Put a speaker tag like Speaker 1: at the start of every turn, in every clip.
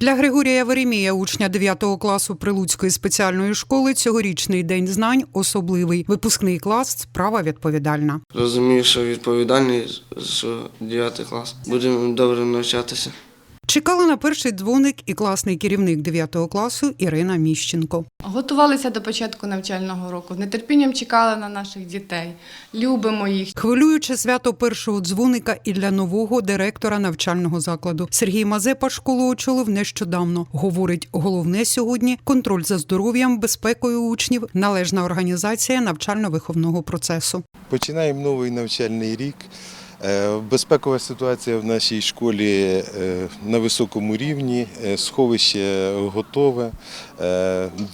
Speaker 1: Для Григорія Веремія, учня 9 класу Прилуцької спеціальної школи, цьогорічний день знань особливий. Випускний клас справа відповідальна.
Speaker 2: Розумію, що відповідальний, що 9 клас. Будемо добре навчатися.
Speaker 1: Чекала на перший дзвоник і класний керівник 9 класу Ірина Міщенко.
Speaker 3: Готувалися до початку навчального року. З нетерпінням чекали на наших дітей. Любимо їх.
Speaker 1: Хвилююче свято першого дзвоника і для нового директора навчального закладу. Сергій Мазепа школу очолив нещодавно. Говорить, головне сьогодні контроль за здоров'ям, безпекою учнів, належна організація навчально-виховного процесу.
Speaker 4: Починаємо новий навчальний рік. Е, Безпекова ситуація в нашій школі е, на високому рівні, е, сховище готове.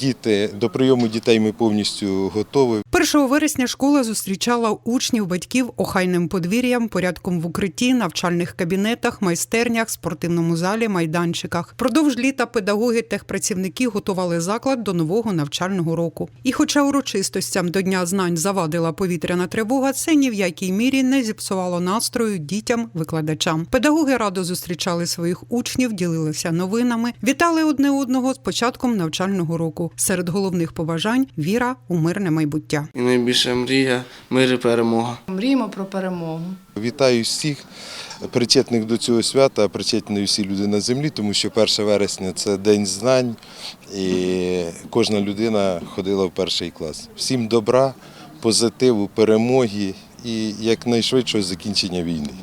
Speaker 4: Діти до прийому дітей ми повністю готові.
Speaker 1: 1 вересня школа зустрічала учнів, батьків охайним подвір'ям, порядком в укритті, навчальних кабінетах, майстернях, спортивному залі, майданчиках. Продовж літа педагоги техпрацівники готували заклад до нового навчального року. І, хоча урочистостям до дня знань завадила повітряна тривога, це ні в якій мірі не зіпсувало настрою дітям, викладачам. Педагоги радо зустрічали своїх учнів, ділилися новинами, вітали одне одного з початком навчального року. Серед головних побажань віра у мирне майбуття.
Speaker 2: І найбільша мрія мир і перемога.
Speaker 3: Мріємо про перемогу.
Speaker 4: Вітаю всіх причетних до цього свята, причетні всі люди на землі, тому що 1 вересня це день знань, і кожна людина ходила в перший клас. Всім добра, позитиву, перемоги і якнайшвидшого закінчення війни.